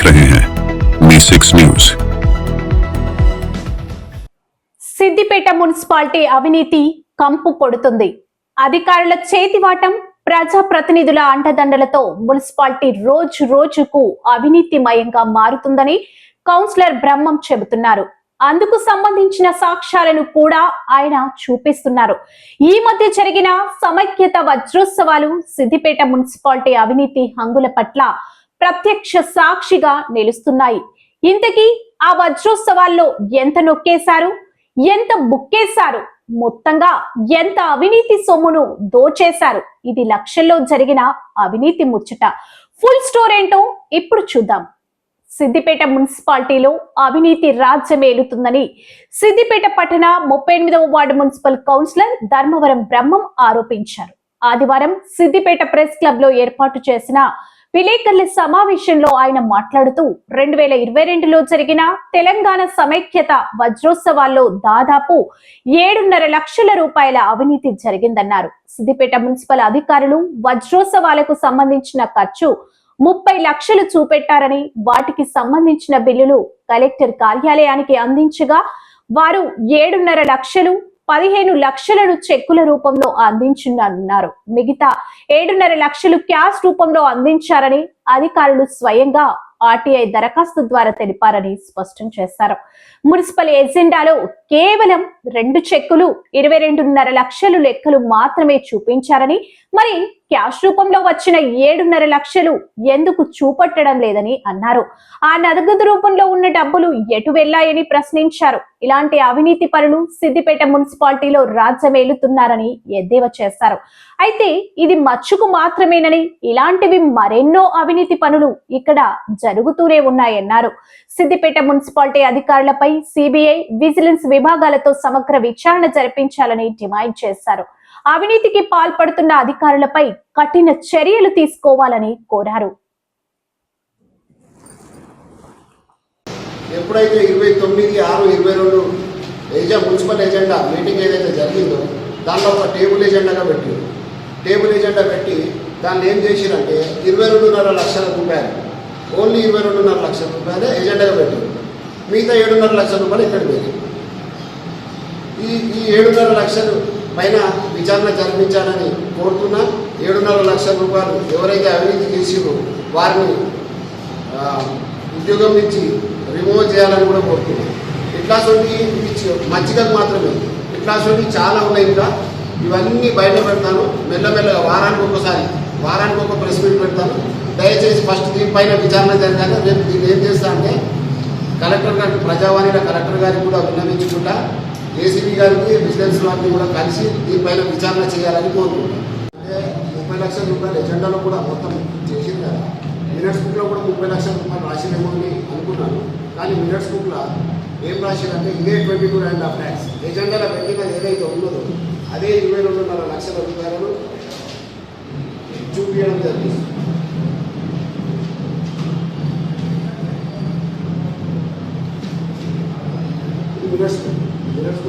देख रहे हैं me six news Siddipet municipality అవినీతి కంపు కొడుతుంది అధికారుల చేతివాటం ప్రజా ప్రతినిధుల అండదండలతో మున్సిపాలిటీ రోజు రోజుకు అవినీతిమయంగా మారుతుందని కౌన్సిలర్ బ్రహ్మం చెబుతున్నారు అందుకు సంబంధించిన సాక్ష్యాలను కూడా ఆయన చూపిస్తున్నారు ఈ మధ్య జరిగిన సమైక్యత వజ్రోత్సవాలు సిద్దిపేట మున్సిపాలిటీ అవినీతి హంగుల పట్ల ప్రత్యక్ష సాక్షిగా నిలుస్తున్నాయి. ఇంతకీ ఆ వజ్రోత్సవాల్లో ఎంత నొక్కేశారు? ఎంత బుక్కేశారు మొత్తంగా ఎంత అవినీతి సొమ్మును దోచేశారు? ఇది లక్షల్లో జరిగిన అవినీతి ముచ్చట. ఫుల్ స్టోర్ ఏంటో ఇప్పుడు చూద్దాం. సిద్దిపేట మున్సిపాలిటీలో అవినీతి రాజ్యమేలుతుందని సిద్దిపేట పట్టణ ముప్పై ఎనిమిదవ ward municipal councillor Dharmavaram Brahmam ఆరోపించారు. ఆదివారం సిద్దిపేట ప్రెస్ క్లబ్లో ఏర్పాటు చేసిన విలేకరుల సమావేశంలో ఆయన మాట్లాడుతూ రెండు వేల ఇరవై రెండులో జరిగిన తెలంగాణ సమైక్యత వజ్రోత్సవాల్లో దాదాపు ఏడున్నర లక్షల రూపాయల అవినీతి జరిగిందన్నారు. సిద్దిపేట మున్సిపల్ అధికారులు వజ్రోత్సవాలకు సంబంధించిన ఖర్చు ముప్పై లక్షలు చూపెట్టారని వాటికి సంబంధించిన బిల్లులు కలెక్టర్ కార్యాలయానికి అందించగా వారు ఏడున్నర లక్షలు పదిహేను లక్షలను చెక్కుల రూపంలో అందించున్నారు మిగతా ఏడున్నర లక్షలు క్యాష్ రూపంలో అందించారని అధికారులు స్వయంగా ఆర్టీఐ దరఖాస్తు ద్వారా తెలిపారని స్పష్టం చేశారు. మున్సిపల్ ఎజెండాలో కేవలం రెండు చెక్కులు ఇరవై రెండున్నర లక్షలు లెక్కలు మాత్రమే చూపించారని మరి క్యాష్ రూపంలో వచ్చిన ఏడున్నర లక్షలు ఎందుకు చూపట్టడం లేదని అన్నారు. ఆ నగదు రూపంలో ఉన్న డబ్బులు ఎటు వెళ్ళాయని ప్రశ్నించారు. ఇలాంటి అవినీతి పనులు సిద్దిపేట మున్సిపాలిటీలో రాజ్యమేలుతున్నారని ఎద్దేవా చేస్తారు అయితే ఇది మచ్చుకు మాత్రమేనని ఇలాంటివి మరెన్నో అవినీతి పనులు ఇక్కడ జరుగుతూనే ఉన్నాయన్నారు. సిద్దిపేట మున్సిపాలిటీ అధికారులపై సిబిఐ విజిలెన్స్ విభాగాలతో సమగ్ర విచారణ జరిపించాలని డిమాండ్ చేశారు. అవినీతికి పాల్పడుతున్న అధికారులపై కఠిన చర్యలు తీసుకోవాలని కోరారు. ఎప్పుడైతే ఇరవై తొమ్మిది ఆరు ఇరవై రెండు ఏజెండా మున్సిపల్ ఎజెండా మీటింగ్ ఏదైతే జరిగిందో దాంట్లో ఒక టేబుల్ ఎజెండాగా పెట్టి టేబుల్ ఎజెండా పెట్టి దాన్ని ఏం చేసిరంటే ఇరవై రెండున్నర లక్షల రూపాయలు ఓన్లీ ఇరవై రెండున్నర లక్షల రూపాయలే ఎజెండాగా పెట్టారు. మిగతా ఏడున్నర లక్షల రూపాయలు ఇక్కడ పోయి ఈ ఈ ఏడున్నర లక్షలు పైన విచారణ జరిపించాలని కోరుతున్న ఏడున్నర లక్షల రూపాయలు ఎవరైతే అవినీతి చేసిరో వారిని ఉద్యోగం నుంచి రిమూవ్ చేయాలని కూడా కోరుతున్నాం. ఇట్లాంటి మంచిగా మాత్రమే. ఇట్లాంటి చాలా ఉన్నాయి ఇంకా ఇవన్నీ బయట పెడతాను. మెల్లమెల్లగా వారానికి ఒక్కసారి వారానికి ఒక ప్రెస్ మీట్ పెడతాను. దయచేసి ఫస్ట్ దీనిపైన విచారణ జరగాలి రేపు దీన్ని ఏం చేస్తా అంటే కలెక్టర్ గారికి ప్రజావాణిలో కలెక్టర్ గారికి కూడా విన్నవించుకుంటా. ఏసీబీ గారికి విజిలెన్స్ వారిని కూడా కలిసి దీనిపైన విచారణ చేయాలని కోరుకుంటున్నాను అంటే ముప్పై లక్షల రూపాయలు ఎజెండాలో కూడా మొత్తం చేసింది కదా. మినిట్స్ బుక్లో కూడా ముప్పై లక్షల రూపాయలు రాసినేమో అని అనుకున్నాను. కానీ మినర్స్ బుక్లో ఏం రాసిందంటే ఇదే twenty two and half lakhs ఎజెండాలో పెట్టిన ఏదైతే ఉన్నదో అదే ఇరవై రెండున్నర లక్షల రూపాయలను చూపించడం జరిగింది.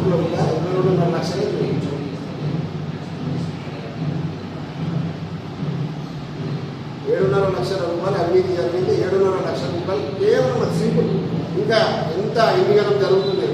మినిట్స్ బుక్లో కూడా ఇరవై రెండున్నర లక్షలే చూపించాం ఏడున్నర లక్షల రూపాయలు అవినీతి జరిగింది. ఏడున్నర లక్షల రూపాయలు కేవలం సింపుల్. ఇంకా ఎంత ఎన్నికలం జరుగుతుంది?